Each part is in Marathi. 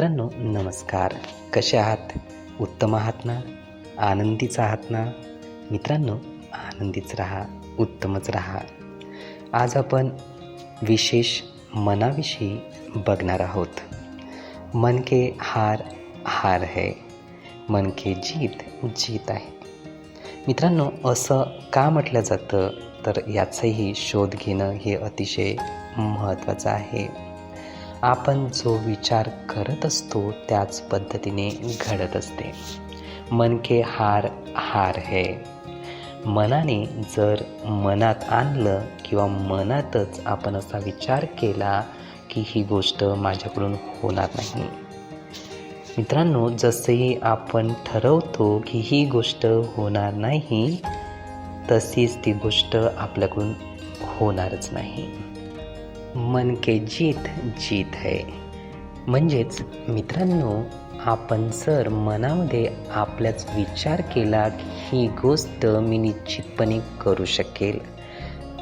मित्रांनो नमस्कार. कसे आहात? उत्तम आहात ना? आनंदीच आहात ना? मित्रांनो आनंदीच राहा उत्तमच राहा. आज आपण विशेष मनाविषयी बघणार आहोत. मन के हार हार है. मन के जीत जीत आहे. मित्रांनो असं का म्हटलं जातं? तर याचाही शोध घेणं हे अतिशय महत्त्वाचं आहे. आपण जो विचार करत असतो त्याच पद्धतीने घडत असते. मन के हार हार है. मनाने जर मनात आणलं किंवा मनातच आपण असा विचार केला की ही गोष्ट माझ्याकडून होणार नाही. मित्रांनो जसेही आपण ठरवतो की ही गोष्ट होणार नाही तशीच ती गोष्ट आपल्याकडून होणारच नाही. मन के जीत जीत है. म्हणजेच मित्रांनो आपण जर मनामध्ये आपल्याच विचार केला की ही गोष्ट मी निश्चितपणे करू शकेल.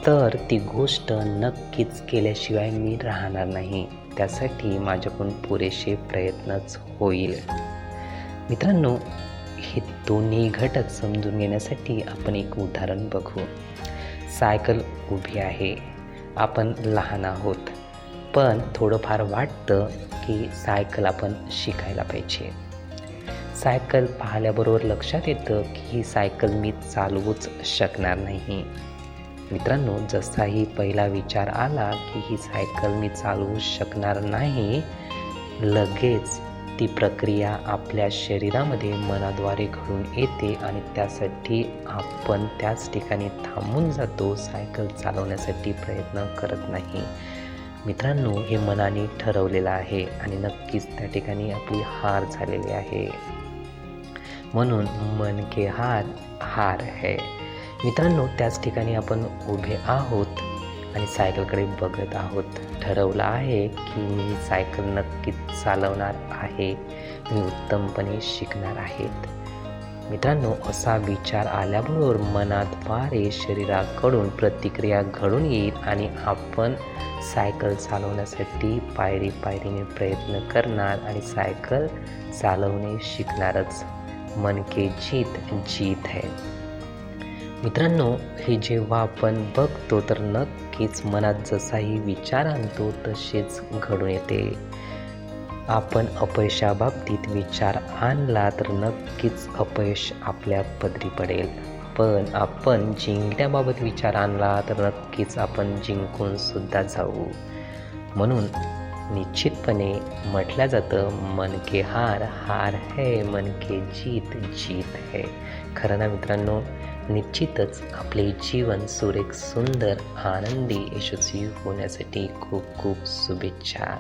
तर ती गोष्ट नक्कीच केल्याशिवाय मी राहणार नाही. त्यासाठी माझ्याकडून पुरेसे प्रयत्नच होईल. मित्रांनो हे दोन्ही घटक समजून घेण्यासाठी आपण एक उदाहरण बघू. सायकल उभी आहे. आपण लहान आहोत. पण थोडंफार वाटतं की सायकल आपण शिकायला पाहिजे. सायकल पाहिल्याबरोबर लक्षात येतं की ही सायकल मी चालवूच शकणार नाही. मित्रांनो जसाही पहिला विचार आला की ही सायकल मी चालवू शकणार नाही लगेच ती प्रक्रिया आपल्या शरीरामध्ये मनाद्वारे घडून येते आणि त्यासाठी आपण त्याच ठिकाणी थांबून जातो सायकल चालवण्यासाठी प्रयत्न करत नाही. मित्रांनो हे मनाने ठरवलेलं आहे आणि नक्कीच त्या ठिकाणी आपली हार झालेली आहे. म्हणून मन के हार हार है. मित्रांनो त्याच ठिकाणी आपण उभे आहोत. आणि सायकलकडे बघत आहोत. ठरवलं आहे की मी सायकल नक्कीच चालवणार आहे. मी उत्तमपणे शिकणार आहेत. मित्रांनो असा विचार आल्याबरोबर मनाद्वारे शरीराकडून प्रतिक्रिया घडून येईल आणि आपण सायकल चालवण्यासाठी पायरी पायरीने प्रयत्न करणार आणि सायकल चालवणे शिकणारच. मन के जीत जीत है. मित्रांनो हे जेव्हा आपण बघतो तर नक्कीच मनात जसाही विचार आणतो तसेच घडून येते. आपण अपयशाबाबतीत विचार आणला तर नक्कीच अपयश आपल्या पदरी पडेल. पण आपण जिंकण्याबाबत विचार आणला तर नक्कीच आपण जिंकून सुद्धा जाऊ. म्हणून निश्चितपणे म्हटलं जातं मन के हार हार है मन के जीत जीत है. खरं ना मित्रांनो निश्चितच आपले जीवन सुरेख सुंदर आनंदी यशस्वी होण्यासाठी खूप खूप शुभेच्छा.